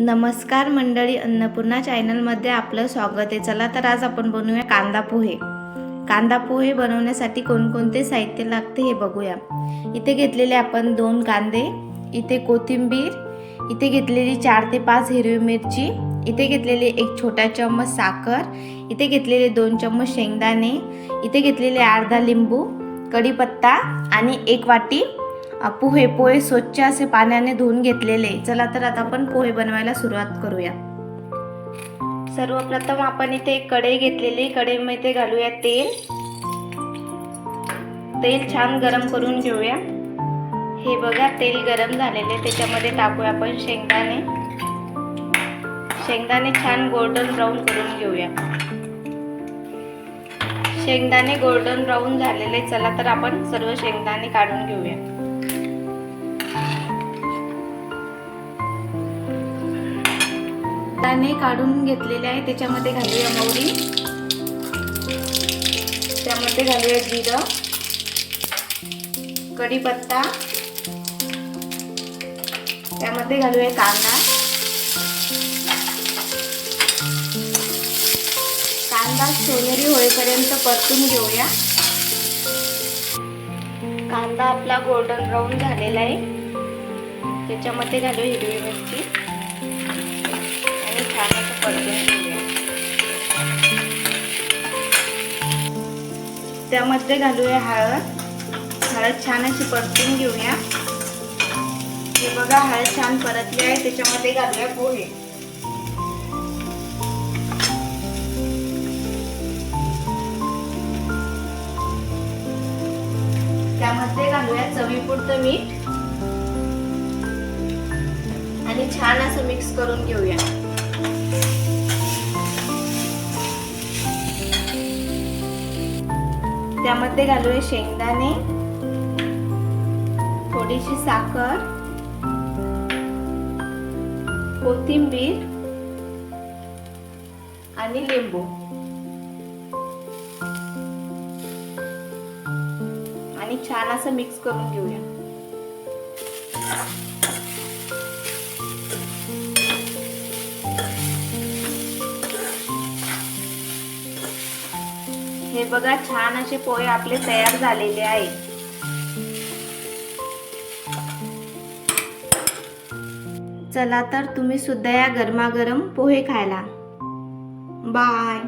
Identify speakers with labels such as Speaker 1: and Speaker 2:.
Speaker 1: नमस्कार मंडळी अन्नपूर्णा चॅनलमध्ये आपलं स्वागत आहे. चला तर आज आपण बनवूया कांदा पोहे. कांदा पोहे बनवण्यासाठी कोणकोणते साहित्य लागते हे बघूया. इथे घेतलेले आपण दोन कांदे इथे कोथिंबीर इथे घेतलेली चार ते पाच हिरवी मिरची इथे घेतलेले एक छोटा चम्मच साखर इथे घेतलेले दोन चम्मच शेंगदाणे इथे घेतलेले अर्धा लिंबू कढीपत्ता आणि एक वाटी पोहे पोहे स्वच्छ असे पाण्याने धुवून घेतलेले. चला तर आता आपण पोहे बनवायला सुरुवात करूया. सर्वप्रथम आपण इथे एक कढई घेतलेली. कढईमध्ये घालूया तेल. तेल छान गरम करून घेऊया. हे बघा तेल गरम झालेले. त्याच्यामध्ये टाकूया आपण शेंगदाणे. शेंगदाणे छान गोल्डन ब्राऊन करून घेऊया. शेंगदाणे गोल्डन ब्राऊन झालेले. चला तर आपण सर्व शेंगदाणे काढून घेऊया. दाणे काढून घेतलेले आहे. त्याच्यामध्ये घालूया मोहरी. त्यामध्ये घालूया जिरं. कढीपत्ता. त्यामध्ये घालूया कांदा. कांदा सोनेरी होईपर्यंत परतून घेऊया. कांदा आपला गोल्डन ब्राऊन झालेला आहे. त्याच्यामध्ये घालूया हिरवी मिरची. छान असं परतून घेऊया त्यामध्ये घालूया हळद. हळद छान अशी परतून घेऊया. हे बघा हळद छान परतली आहे. त्याच्यामध्ये घालूया पोहे. त्यामध्ये घालूया चवीपुरतं मीठ. आणि छान असं मिक्स करून घेऊया. त्यामध्ये घालूया शेंगदाणे थोडीशी साखर कोथिंबीर आणि लिंबू. आणि छान असं मिक्स करून घेऊया. हे बघा छान असे पोहे आपले तयार झालेले आहेत चला तर तुम्ही सुद्धा या गरमागरम पोहे खायला. बाय